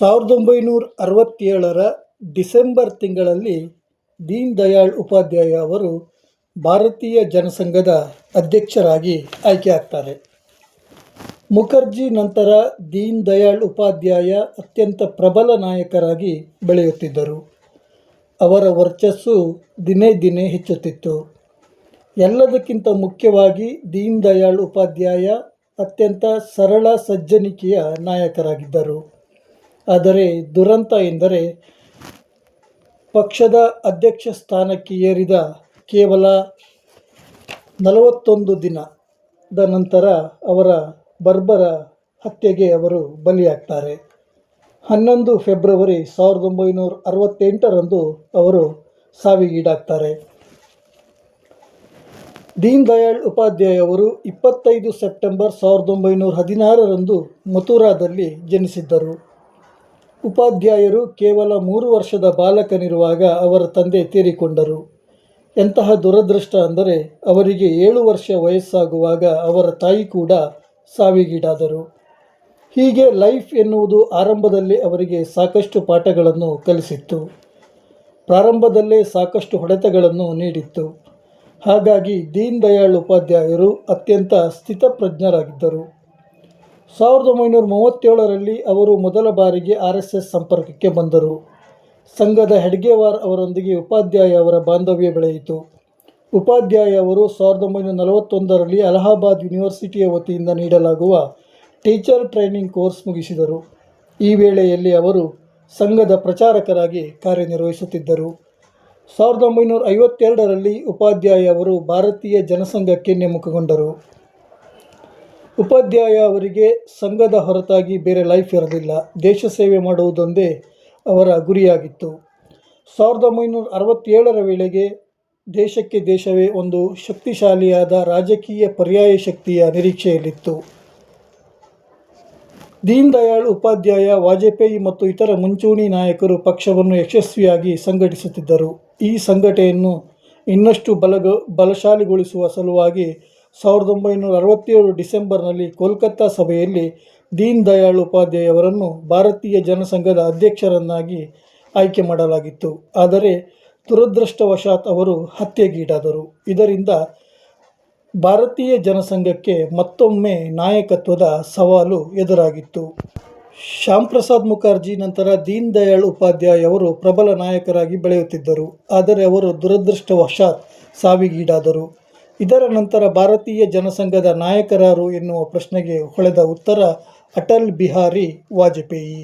ಸಾವಿರದ ಒಂಬೈನೂರ ಅರವತ್ತೇಳರ ಡಿಸೆಂಬರ್ ತಿಂಗಳಲ್ಲಿ ದೀನ್ ದಯಾಳ್ ಉಪಾಧ್ಯಾಯ ಅವರು ಭಾರತೀಯ ಜನಸಂಘದ ಅಧ್ಯಕ್ಷರಾಗಿ ಆಯ್ಕೆಯಾಗ್ತಾರೆ. ಮುಖರ್ಜಿ ನಂತರ ದೀನ್ ದಯಾಳ್ ಉಪಾಧ್ಯಾಯ ಅತ್ಯಂತ ಪ್ರಬಲ ನಾಯಕರಾಗಿ ಬೆಳೆಯುತ್ತಿದ್ದರು. ಅವರ ವರ್ಚಸ್ಸು ದಿನೇ ದಿನೇ ಹೆಚ್ಚುತ್ತಿತ್ತು. ಎಲ್ಲದಕ್ಕಿಂತ ಮುಖ್ಯವಾಗಿ ದೀನ್ ದಯಾಳ್ ಉಪಾಧ್ಯಾಯ ಅತ್ಯಂತ ಸರಳ ಸಜ್ಜನಿಕೆಯ ನಾಯಕರಾಗಿದ್ದರು. ಆದರೆ ದುರಂತ ಎಂದರೆ ಪಕ್ಷದ ಅಧ್ಯಕ್ಷ ಸ್ಥಾನಕ್ಕೆ ಏರಿದ ಕೇವಲ ನಲವತ್ತೊಂದು ದಿನದ ನಂತರ ಅವರ ಬರ್ಬರ ಹತ್ಯೆಗೆ ಅವರು ಬಲಿಯಾಗ್ತಾರೆ. ಹನ್ನೊಂದು ಫೆಬ್ರವರಿ ಸಾವಿರದ ಒಂಬೈನೂರ ಅರವತ್ತೆಂಟರಂದು ಅವರು ಸಾವಿಗೀಡಾಗ್ತಾರೆ. ದೀನ್ ದಯಾಳ್ ಉಪಾಧ್ಯಾಯ ಅವರು ಇಪ್ಪತ್ತೈದು ಸೆಪ್ಟೆಂಬರ್ ಸಾವಿರದ ಒಂಬೈನೂರ ಹದಿನಾರರಂದು ಮಥುರಾದಲ್ಲಿ ಜನಿಸಿದ್ದರು. ಉಪಾಧ್ಯಾಯರು ಕೇವಲ ಮೂರು ವರ್ಷದ ಬಾಲಕನಿರುವಾಗ ಅವರ ತಂದೆ ತೀರಿಕೊಂಡರು. ಎಂತಹ ದುರದೃಷ್ಟ ಅಂದರೆ ಅವರಿಗೆ ಏಳು ವರ್ಷ ವಯಸ್ಸಾಗುವಾಗ ಅವರ ತಾಯಿ ಕೂಡ ಸಾವಿಗೀಡಾದರು. ಹೀಗೆ ಲೈಫ್ ಎನ್ನುವುದು ಆರಂಭದಲ್ಲಿ ಅವರಿಗೆ ಸಾಕಷ್ಟು ಪಾಠಗಳನ್ನು ಕಲಿಸಿತ್ತು. ಪ್ರಾರಂಭದಲ್ಲೇ ಸಾಕಷ್ಟು ಹೊಡೆತಗಳನ್ನು ನೀಡಿತ್ತು. ಹಾಗಾಗಿ ದೀನ್ ದಯಾಳ್ ಉಪಾಧ್ಯಾಯರು ಅತ್ಯಂತ ಸ್ಥಿತಪ್ರಜ್ಞರಾಗಿದ್ದರು. ಸಾವಿರದ ಒಂಬೈನೂರ ಮೂವತ್ತೇಳರಲ್ಲಿ ಅವರು ಮೊದಲ ಬಾರಿಗೆ ಆರ್ ಎಸ್ ಎಸ್ ಸಂಪರ್ಕಕ್ಕೆ ಬಂದರು. ಸಂಘದ ಹೆಡ್ಗೆವಾರ್ ಅವರೊಂದಿಗೆ ಉಪಾಧ್ಯಾಯ ಅವರ ಬಾಂಧವ್ಯ ಬೆಳೆಯಿತು. ಉಪಾಧ್ಯಾಯ ಅವರು ಸಾವಿರದ ಒಂಬೈನೂರ ನಲವತ್ತೊಂದರಲ್ಲಿ ಅಲಹಾಬಾದ್ ಯೂನಿವರ್ಸಿಟಿಯ ವತಿಯಿಂದ ನೀಡಲಾಗುವ ಟೀಚರ್ ಟ್ರೈನಿಂಗ್ ಕೋರ್ಸ್ ಮುಗಿಸಿದರು. ಈ ವೇಳೆಯಲ್ಲಿ ಅವರು ಸಂಘದ ಪ್ರಚಾರಕರಾಗಿ ಕಾರ್ಯನಿರ್ವಹಿಸುತ್ತಿದ್ದರು. ಸಾವಿರದ ಒಂಬೈನೂರ ಐವತ್ತೆರಡರಲ್ಲಿ ಉಪಾಧ್ಯಾಯ ಅವರು ಭಾರತೀಯ ಜನಸಂಘಕ್ಕೆ ನೇಮಕಗೊಂಡರು. ಉಪಾಧ್ಯಾಯ ಅವರಿಗೆ ಸಂಘದ ಹೊರತಾಗಿ ಬೇರೆ ಲೈಫ್ ಇರಲಿಲ್ಲ ದೇಶ ಸೇವೆ ಮಾಡುವುದೊಂದೇ ಅವರ ಗುರಿಯಾಗಿತ್ತು. ಸಾವಿರದ ಒಂಬೈನೂರ ಅರವತ್ತೇಳರ ವೇಳೆಗೆ ದೇಶಕ್ಕೆ ದೇಶವೇ ಒಂದು ಶಕ್ತಿಶಾಲಿಯಾದ ರಾಜಕೀಯ ಪರ್ಯಾಯ ಶಕ್ತಿಯ ನಿರೀಕ್ಷೆಯಲ್ಲಿತ್ತು. ದೀನ್ ದಯಾಳ್ ಉಪಾಧ್ಯಾಯ, ವಾಜಪೇಯಿ ಮತ್ತು ಇತರ ಮುಂಚೂಣಿ ನಾಯಕರು ಪಕ್ಷವನ್ನು ಯಶಸ್ವಿಯಾಗಿ ಸಂಘಟಿಸುತ್ತಿದ್ದರು. ಈ ಸಂಘಟನೆಯನ್ನು ಇನ್ನಷ್ಟು ಬಲಗ, ಬಲಶಾಲಿಗೊಳಿಸುವ ಸಲುವಾಗಿ ಸಾವಿರದ ಒಂಬೈನೂರ ಅರವತ್ತೇಳು ಡಿಸೆಂಬರ್ನಲ್ಲಿ ಕೋಲ್ಕತ್ತಾ ಸಭೆಯಲ್ಲಿ ದೀನ್ ದಯಾಳ್ ಉಪಾಧ್ಯಾಯ ಅವರನ್ನು ಭಾರತೀಯ ಜನಸಂಘದ ಅಧ್ಯಕ್ಷರನ್ನಾಗಿ ಆಯ್ಕೆ ಮಾಡಲಾಗಿತ್ತು. ಆದರೆ ದುರದೃಷ್ಟವಶಾತ್ ಅವರು ಹತ್ಯೆಗೀಡಾದರು. ಇದರಿಂದ ಭಾರತೀಯ ಜನಸಂಘಕ್ಕೆ ಮತ್ತೊಮ್ಮೆ ನಾಯಕತ್ವದ ಸವಾಲು ಎದುರಾಗಿತ್ತು. ಶ್ಯಾಮ್ ಪ್ರಸಾದ್ ಮುಖರ್ಜಿ ನಂತರ ದೀನ್ ದಯಾಳ್ ಉಪಾಧ್ಯಾಯ ಅವರು ಪ್ರಬಲ ನಾಯಕರಾಗಿ ಬೆಳೆಯುತ್ತಿದ್ದರು. ಆದರೆ ಅವರು ದುರದೃಷ್ಟವಶಾತ್ ಸಾವಿಗೀಡಾದರು. ಇದರ ನಂತರ ಭಾರತೀಯ ಜನಸಂಘದ ನಾಯಕರಾರು ಎನ್ನುವ ಪ್ರಶ್ನೆಗೆ ಹೊಳೆದ ಉತ್ತರ ಅಟಲ್ ಬಿಹಾರಿ ವಾಜಪೇಯಿ.